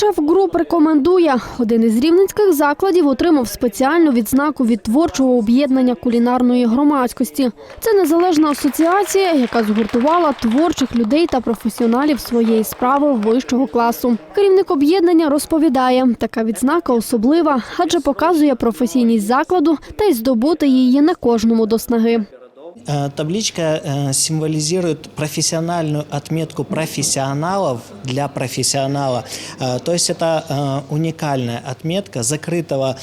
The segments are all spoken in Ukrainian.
Шеф-груп рекомендує. Один із рівненських закладів отримав спеціальну відзнаку від творчого об'єднання кулінарної громадськості. Це незалежна асоціація, яка згуртувала творчих людей та професіоналів своєї справи вищого класу. Керівник об'єднання розповідає, така відзнака особлива, адже показує професійність закладу та й здобути її не кожному до снаги. Э, Табличка э, символизирует профессиональную отметку профессионалов для профессионала. Э, То есть это уникальная отметка закрытого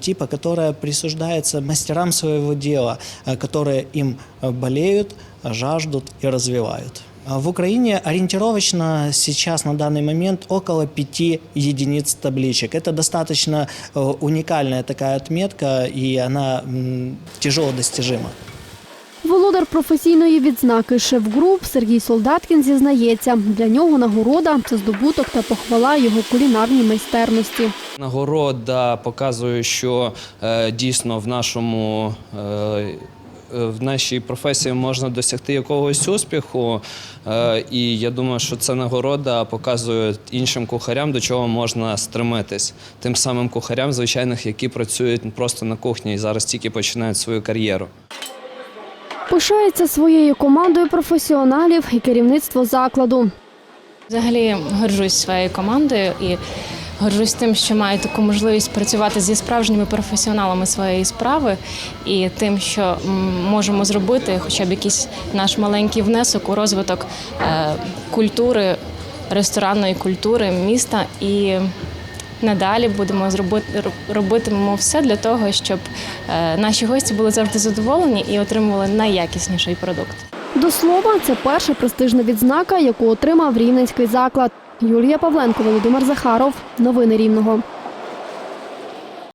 типа, которая присуждается мастерам своего дела, которые им болеют, жаждут и развивают. В Украине ориентировочно сейчас на данный момент около пяти единиц табличек. Это достаточно уникальная такая отметка, и она тяжело достижима. Володар професійної відзнаки шеф-груп Сергій Солдаткін зізнається, для нього нагорода це здобуток та похвала його кулінарній майстерності. Нагорода показує, що е, дійсно в нашому. Е, в нашій професії можна досягти якогось успіху, Е, і я думаю, що ця нагорода показує іншим кухарям, до чого можна стремитись. Тим самим кухарям, звичайних, які працюють просто на кухні і зараз тільки починають свою кар'єру. Пишається своєю командою професіоналів і керівництво закладу. Взагалі горжусь своєю командою і горжусь тим, що маю таку можливість працювати зі справжніми професіоналами своєї справи і тим, що можемо зробити хоча б якийсь наш маленький внесок у розвиток е, культури, ресторанної культури міста і. Надалі будемо зробити робитимемо все для того, щоб е, наші гості були завжди задоволені і отримували найякісніший продукт. До слова, це перша престижна відзнака, яку отримав рівненський заклад. Юлія Павленко, Володимир Захаров. Новини Рівного.